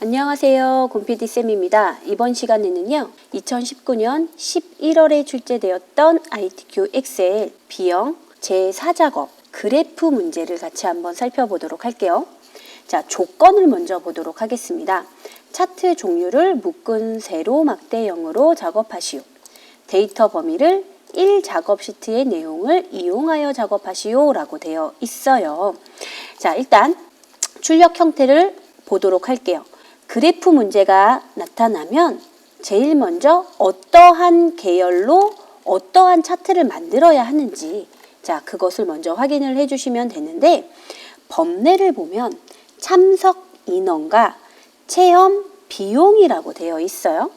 안녕하세요. 곰피디쌤입니다. 이번 시간에는요, 2019년 11월에 출제되었던 ITQ 엑셀 B형 제4작업 그래프 문제를 같이 한번 살펴보도록 할게요. 자, 조건을 먼저 보도록 하겠습니다. 차트 종류를 묶은 세로 막대형으로 작업하시오. 데이터 범위를 1 작업 시트의 내용을 이용하여 작업하시오 라고 되어 있어요. 자, 일단 출력 형태를 보도록 할게요. 그래프 문제가 나타나면 제일 먼저 어떠한 계열로 어떠한 차트를 만들어야 하는지 자, 그것을 먼저 확인을 해 주시면 되는데 범례를 보면 참석 인원과 체험 비용이라고 되어 있어요.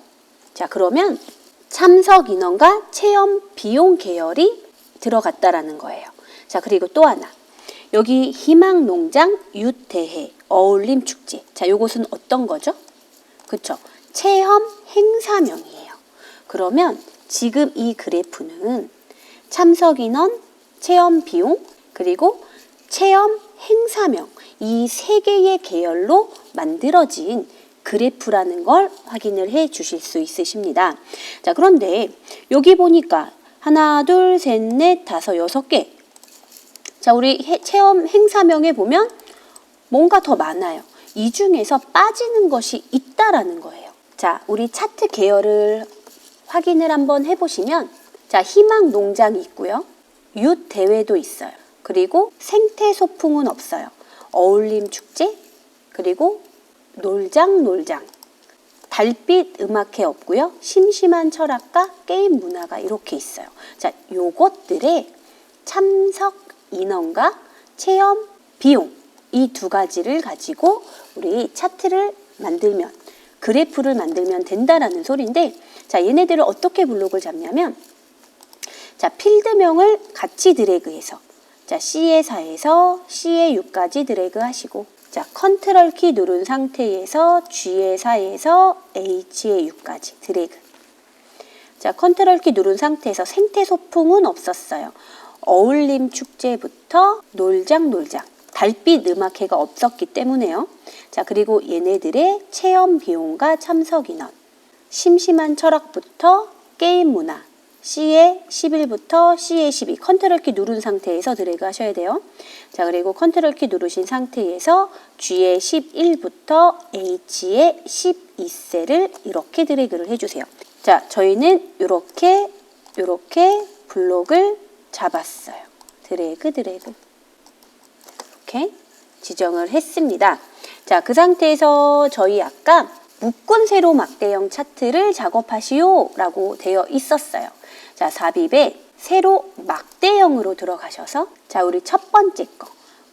자, 그러면 참석 인원과 체험 비용 계열이 들어갔다라는 거예요. 자, 그리고 또 하나. 여기 희망농장 유대회 어울림 축제. 자, 요것은 어떤 거죠? 그쵸? 체험 행사명이에요. 그러면 지금 이 그래프는 참석 인원, 체험 비용, 그리고 체험 행사명 이 세 개의 계열로 만들어진 그래프라는 걸 확인을 해 주실 수 있으십니다. 자, 그런데 여기 보니까 하나, 둘, 셋, 넷, 다섯, 여섯 개. 자, 우리 해- 체험 행사명에 보면 뭔가 더 많아요. 이 중에서 빠지는 것이 있다라는 거예요. 자, 우리 차트 계열을 확인을 한번 해보시면, 자, 희망 농장이 있고요. 윷 대회도 있어요. 그리고 생태 소풍은 없어요. 어울림 축제, 그리고 놀장 놀장. 달빛 음악회 없고요. 심심한 철학과 게임 문화가 이렇게 있어요. 자, 요것들의 참석 인원과 체험 비용 이 두 가지를 가지고 우리 차트를 만들면 그래프를 만들면 된다라는 소리인데 자, 얘네들을 어떻게 블록을 잡냐면 자, 필드명을 같이 드래그해서 자, C의 4에서 C의 6까지 드래그 하시고 자, 컨트롤 키 누른 상태에서 G의 4에서 H의 6까지 드래그. 자, 컨트롤 키 누른 상태에서 생태 소풍은 없었어요. 어울림 축제부터 놀장 놀장. 달빛 음악회가 없었기 때문에요. 자, 그리고 얘네들의 체험 비용과 참석 인원. 심심한 철학부터 게임 문화. C의 11부터 C의 12 컨트롤 키 누른 상태에서 드래그 하셔야 돼요. 자, 그리고 컨트롤 키 누르신 상태에서 G의 11부터 H의 12셀을 이렇게 드래그를 해주세요. 자, 저희는 이렇게 이렇게 블록을 잡았어요. 드래그 드래그 이렇게 지정을 했습니다. 자, 그 상태에서 저희 아까 묶은 세로 막대형 차트를 작업하시오 라고 되어 있었어요. 자, 삽입에 세로 막대형으로 들어가셔서 자, 우리 첫 번째 거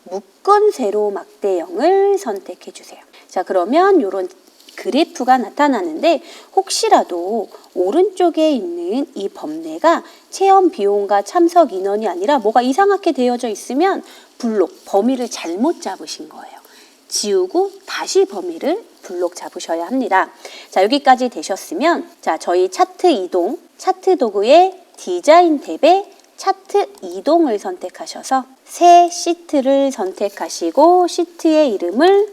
묶은 세로 막대형을 선택해 주세요. 자, 그러면 이런 그래프가 나타나는데 혹시라도 오른쪽에 있는 이 범례가 체험 비용과 참석 인원이 아니라 뭐가 이상하게 되어져 있으면 블록 범위를 잘못 잡으신 거예요. 지우고 다시 범위를 블록 잡으셔야 합니다. 자, 여기까지 되셨으면 자, 저희 차트 이동, 차트 도구의 디자인 탭에 차트 이동을 선택하셔서 새 시트를 선택하시고 시트의 이름을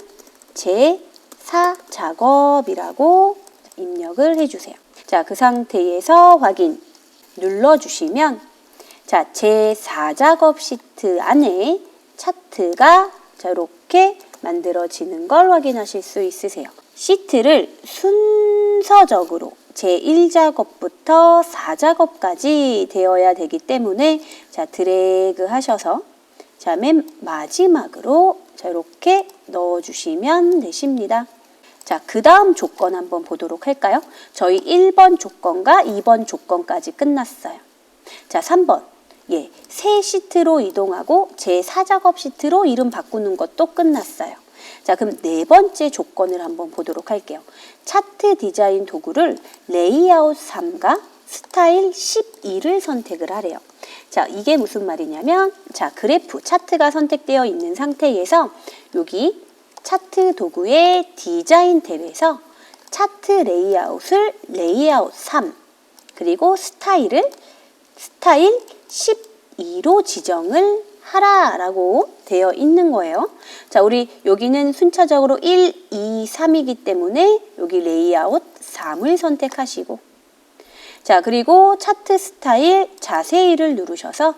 제 4 작업이라고 입력을 해주세요. 자, 그 상태에서 확인 눌러주시면 자, 제4 작업 시트 안에 차트가 자, 이렇게 만들어지는 걸 확인하실 수 있으세요. 시트를 순서적으로 제1작업부터 4작업까지 되어야 되기 때문에 자, 드래그 하셔서 자, 맨 마지막으로 자, 이렇게 넣어주시면 되십니다. 자, 그 다음 조건 한번 보도록 할까요? 저희 1번 조건과 2번 조건까지 끝났어요. 자, 3번. 예, 새 시트로 이동하고 제4작업 시트로 이름 바꾸는 것도 끝났어요. 자, 그럼 네 번째 조건을 한번 보도록 할게요. 차트 디자인 도구를 레이아웃 3과 스타일 12를 선택을 하래요. 자, 이게 무슨 말이냐면, 자, 그래프, 차트가 선택되어 있는 상태에서 여기 차트 도구의 디자인 탭에서 차트 레이아웃을 레이아웃 3, 그리고 스타일을 스타일 12로 지정을 하라라고 되어 있는 거예요. 자, 우리 여기는 순차적으로 1, 2, 3이기 때문에 여기 레이아웃 3을 선택하시고 자, 그리고 차트 스타일 자세히를 누르셔서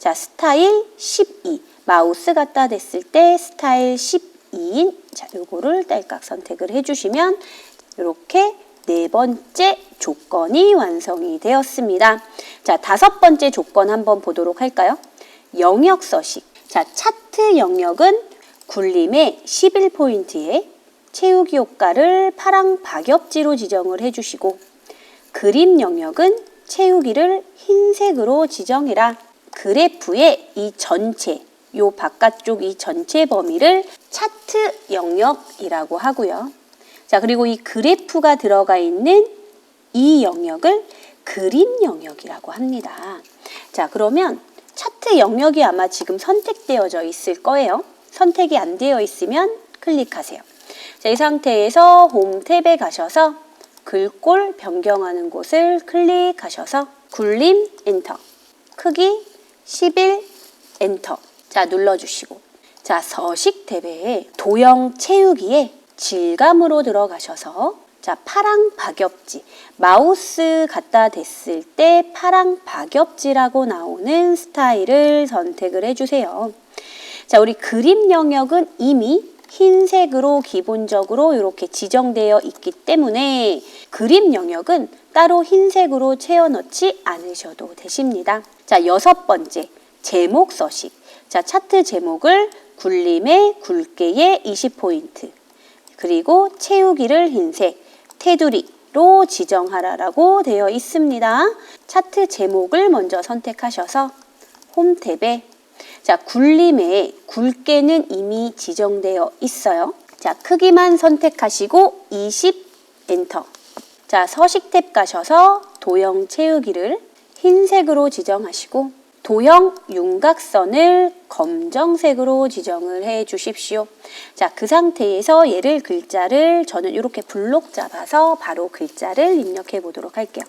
자, 스타일 12 마우스 갖다 댔을 때 스타일 12 인 자, 요거를 딸깍 선택을 해 주시면 이렇게 네 번째 조건이 완성이 되었습니다. 자, 다섯 번째 조건 한번 보도록 할까요? 영역 서식. 자, 차트 영역은 굴림의 11포인트에 채우기 효과를 파랑 박엽지로 지정을 해주시고 그림 영역은 채우기를 흰색으로 지정해라. 그래프의 이 전체, 요 바깥쪽 이 전체 범위를 차트 영역이라고 하고요. 자, 그리고 이 그래프가 들어가 있는 이 영역을 그림 영역이라고 합니다. 자, 그러면 차트 영역이 아마 지금 선택되어져 있을 거예요. 선택이 안 되어 있으면 클릭하세요. 자, 이 상태에서 홈 탭에 가셔서 글꼴 변경하는 곳을 클릭하셔서 굴림 엔터 크기 11 엔터 자 눌러주시고 자 서식 탭에 도형 채우기에 질감으로 들어가셔서 자 파랑 박엽지 마우스 갖다 댔을 때 파랑 박엽지라고 나오는 스타일을 선택을 해주세요. 자 우리 그림 영역은 이미 흰색으로 기본적으로 이렇게 지정되어 있기 때문에 그림 영역은 따로 흰색으로 채워 넣지 않으셔도 되십니다. 자, 여섯 번째, 제목 서식. 자, 차트 제목을 굴림의 굵게의 20포인트. 그리고 채우기를 흰색, 테두리로 지정하라라고 되어 있습니다. 차트 제목을 먼저 선택하셔서 홈 탭에 자, 굴림에 굵게는 이미 지정되어 있어요. 자, 크기만 선택하시고 20 엔터. 자, 서식 탭 가셔서 도형 채우기를 흰색으로 지정하시고 도형 윤곽선을 검정색으로 지정을 해 주십시오. 자, 그 상태에서 얘를 글자를 저는 이렇게 블록 잡아서 바로 글자를 입력해 보도록 할게요.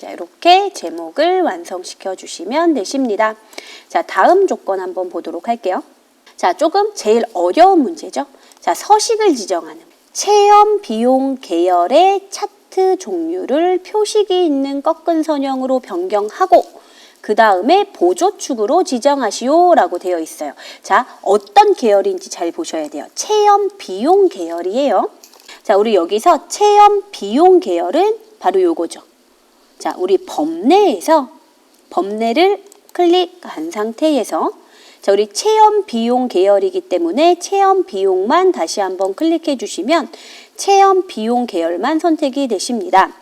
자, 이렇게 제목을 완성시켜 주시면 되십니다. 자, 다음 조건 한번 보도록 할게요. 자, 조금 제일 어려운 문제죠. 자, 서식을 지정하는 체험 비용 계열의 차트 종류를 표식이 있는 꺾은 선형으로 변경하고 그 다음에 보조축으로 지정하시오라고 되어 있어요. 자, 어떤 계열인지 잘 보셔야 돼요. 체험 비용 계열이에요. 자, 우리 여기서 체험 비용 계열은 바로 요거죠. 자, 우리 범내에서 범내를 클릭한 상태에서 자, 우리 체험 비용 계열이기 때문에 체험 비용만 다시 한번 클릭해 주시면 체험 비용 계열만 선택이 되십니다.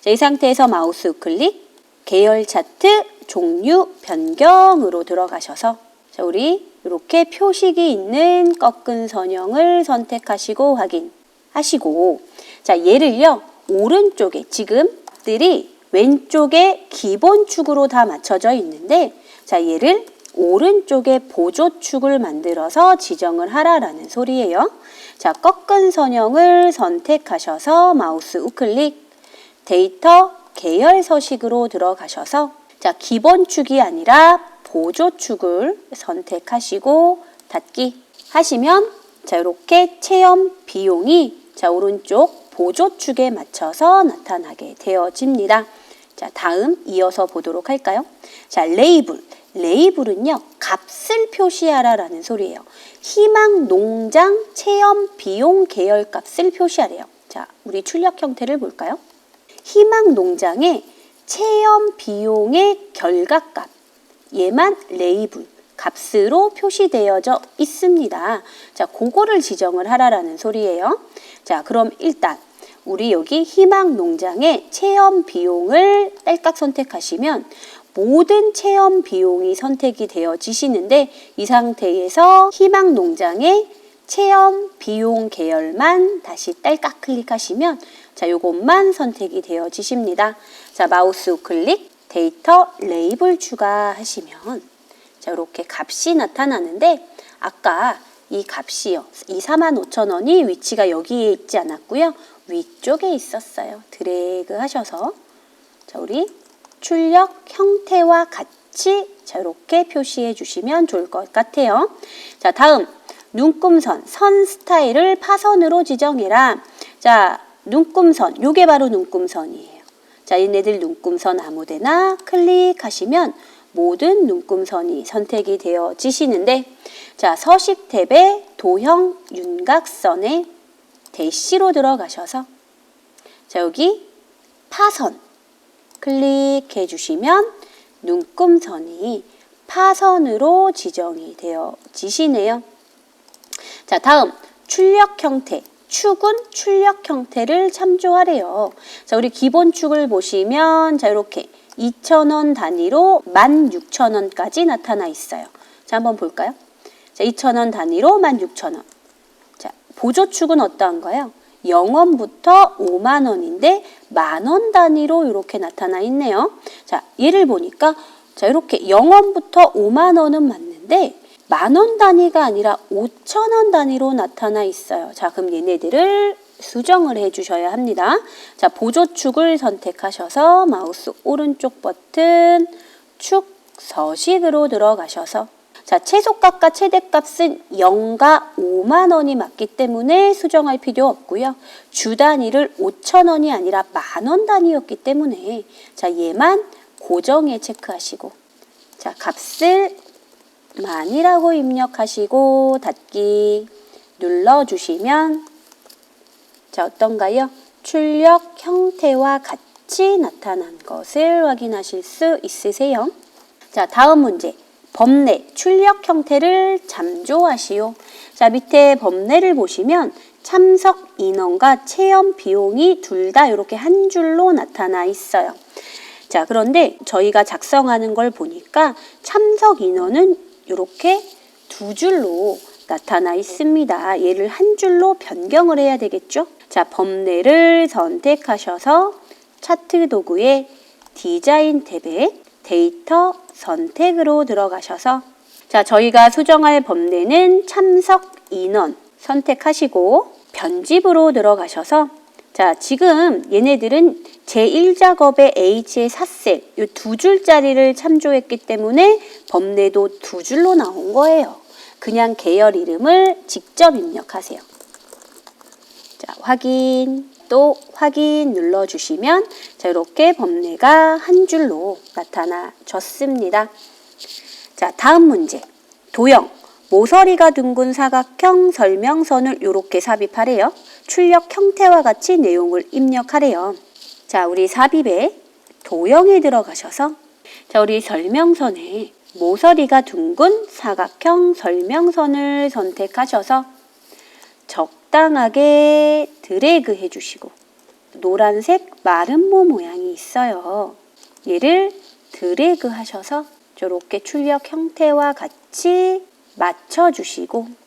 자, 이 상태에서 마우스 우클릭 계열 차트 종류 변경으로 들어가셔서 자, 우리 이렇게 표식이 있는 꺾은 선형을 선택하시고 확인하시고 자, 얘를요. 오른쪽에 지금 들이 왼쪽에 기본축으로 다 맞춰져 있는데 자 얘를 오른쪽에 보조축을 만들어서 지정을 하라라는 소리예요. 자 꺾은 선형을 선택하셔서 마우스 우클릭 데이터 계열 서식으로 들어가셔서 자 기본축이 아니라 보조축을 선택하시고 닫기 하시면 자 이렇게 체험 비용이 자 오른쪽 보조축에 맞춰서 나타나게 되어집니다. 자, 다음 이어서 보도록 할까요? 자, 레이블. 레이블은요, 값을 표시하라라는 소리예요. 희망 농장 체험 비용 계열 값을 표시하래요. 자, 우리 출력 형태를 볼까요? 희망 농장의 체험 비용의 결과값. 얘만 레이블. 값으로 표시되어져 있습니다. 자, 그거를 지정을 하라라는 소리예요. 자, 그럼 일단 우리 여기 희망 농장의 체험 비용을 딸깍 선택하시면 모든 체험 비용이 선택이 되어지시는데 이 상태에서 희망 농장의 체험 비용 계열만 다시 딸깍 클릭하시면 자, 요것만 선택이 되어지십니다. 자, 마우스 우클릭 데이터 레이블 추가하시면 자, 이렇게 값이 나타나는데 아까 이 값이요. 이 45,000원이 위치가 여기에 있지 않았고요. 위쪽에 있었어요. 드래그 하셔서 자, 우리 출력 형태와 같이 자, 이렇게 표시해 주시면 좋을 것 같아요. 자, 다음. 눈금선, 선 스타일을 파선으로 지정해라. 자, 눈금선, 요게 바로 눈금선이에요. 자, 얘네들 눈금선 아무데나 클릭하시면 모든 눈금선이 선택이 되어지시는데, 자, 서식 탭에 도형 윤곽선에 대시로 들어가셔서, 자, 여기 파선 클릭해 주시면 눈금선이 파선으로 지정이 되어지시네요. 자, 다음 출력 형태. 축은 출력 형태를 참조하래요. 자, 우리 기본 축을 보시면 자, 이렇게 2,000원 단위로 16,000원까지 나타나 있어요. 자, 한번 볼까요? 자, 2,000원 단위로 16,000원. 자, 보조축은 어떠한가요? 0원부터 5만 원인데 만 원 단위로 이렇게 나타나 있네요. 자, 얘를 보니까 자, 이렇게 0원부터 5만 원은 맞는데 만 원 단위가 아니라 5천 원 단위로 나타나 있어요. 자, 그럼 얘네들을 수정을 해 주셔야 합니다. 자, 보조축을 선택하셔서 마우스 오른쪽 버튼 축 서식으로 들어가셔서 자, 최소값과 최대값은 0과 5만 원이 맞기 때문에 수정할 필요 없고요. 주 단위를 5천 원이 아니라 만 원 단위였기 때문에 자, 얘만 고정에 체크하시고 자, 값을 만이라고 입력하시고 닫기 눌러주시면 자, 어떤가요? 출력 형태와 같이 나타난 것을 확인하실 수 있으세요. 자, 다음 문제. 범례, 출력 형태를 잠조하시오. 자, 밑에 범례를 보시면 참석 인원과 체험 비용이 둘 다 이렇게 한 줄로 나타나 있어요. 자, 그런데 저희가 작성하는 걸 보니까 참석 인원은 이렇게 두 줄로 나타나 있습니다. 얘를 한 줄로 변경을 해야 되겠죠? 자, 범례를 선택하셔서 차트 도구의 디자인 탭에 데이터 선택으로 들어가셔서 자, 저희가 수정할 범례는 참석 인원 선택하시고 편집으로 들어가셔서 자, 지금 얘네들은 제1작업의 H의 4셀, 이 두 줄짜리를 참조했기 때문에 범례도 두 줄로 나온 거예요. 그냥 계열 이름을 직접 입력하세요. 자, 확인, 또 확인 눌러주시면 자, 이렇게 범례가 한 줄로 나타나졌습니다. 자, 다음 문제. 도형. 모서리가 둥근 사각형 설명선을 이렇게 삽입하래요. 출력 형태와 같이 내용을 입력하래요. 자, 우리 삽입에 도형에 들어가셔서 자, 우리 설명선에 모서리가 둥근 사각형 설명선을 선택하셔서 적당하게 드래그 해주시고 노란색 마름모 모양이 있어요. 얘를 드래그 하셔서 저렇게 출력 형태와 같이 맞춰주시고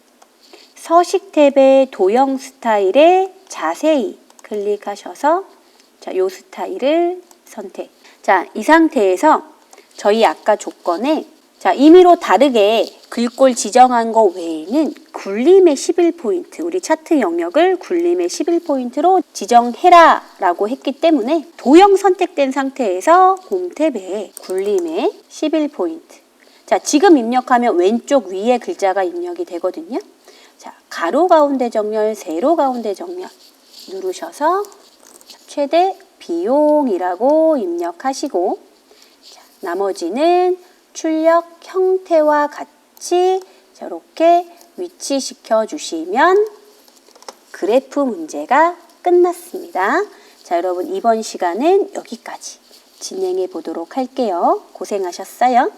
서식 탭의 도형 스타일에 자세히 클릭하셔서 자, 요 스타일을 선택. 자, 이 상태에서 저희 아까 조건에 자, 임의로 다르게 글꼴 지정한 거 외에는 굴림의 11포인트, 우리 차트 영역을 굴림의 11포인트로 지정해라 라고 했기 때문에 도형 선택된 상태에서 홈 탭에 굴림의 11포인트. 자, 지금 입력하면 왼쪽 위에 글자가 입력이 되거든요. 자, 가로 가운데 정렬, 세로 가운데 정렬 누르셔서 최대 비용이라고 입력하시고 자, 나머지는 출력 형태와 같이 저렇게 위치시켜 주시면 그래프 문제가 끝났습니다. 자, 여러분 이번 시간은 여기까지 진행해 보도록 할게요. 고생하셨어요.